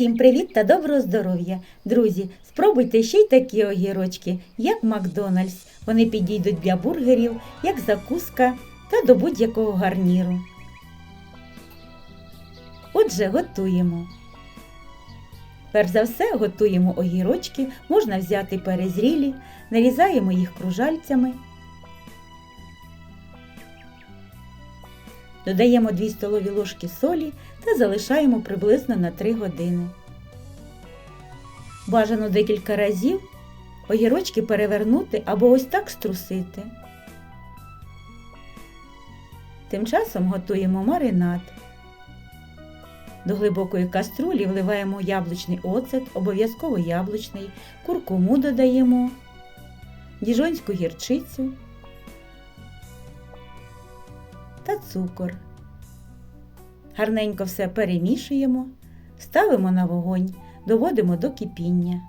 Всім привіт та доброго здоров'я! Друзі, спробуйте ще й такі огірочки, як Макдональдс. Вони підійдуть для бургерів, як закуска та до будь-якого гарніру. Отже, готуємо. Перш за все готуємо огірочки, можна взяти перезрілі, нарізаємо їх кружальцями. Додаємо 2 столові ложки солі та залишаємо приблизно на 3 години. Бажано декілька разів огірочки перевернути або ось так струсити. Тим часом готуємо маринад. До глибокої каструлі вливаємо яблучний оцет, обов'язково яблучний, куркуму додаємо, діжонську гірчицю та цукор. Гарненько все перемішуємо, ставимо на вогонь, доводимо до кипіння.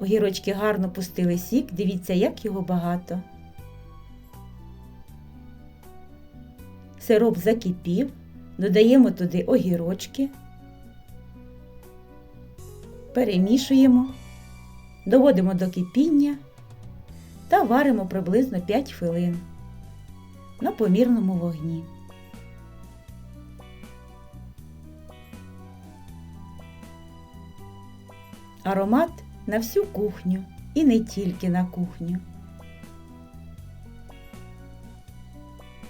Огірочки гарно пустили сік, дивіться, як його багато. Сироп закипів, додаємо туди огірочки, перемішуємо, доводимо до кипіння та варимо приблизно 5 хвилин на помірному вогні. Аромат на всю кухню і не тільки на кухню.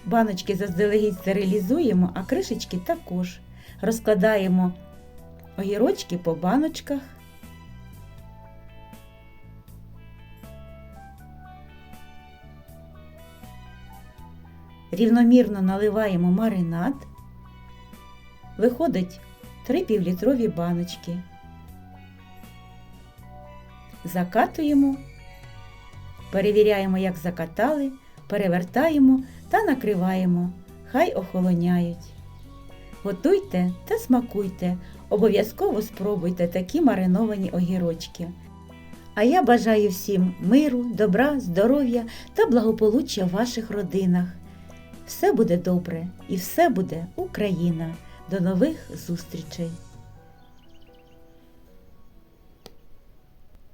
Баночки заздалегідь стерилізуємо, а кришечки також. Розкладаємо огірочки по баночках. Рівномірно наливаємо маринад. Виходить 3 півлітрові баночки. Закатуємо, перевіряємо, як закатали, перевертаємо та накриваємо. Хай охолоняють. Готуйте та смакуйте. Обов'язково спробуйте такі мариновані огірочки. А я бажаю всім миру, добра, здоров'я та благополуччя в ваших родинах. Все буде добре і все буде Україна. До нових зустрічей!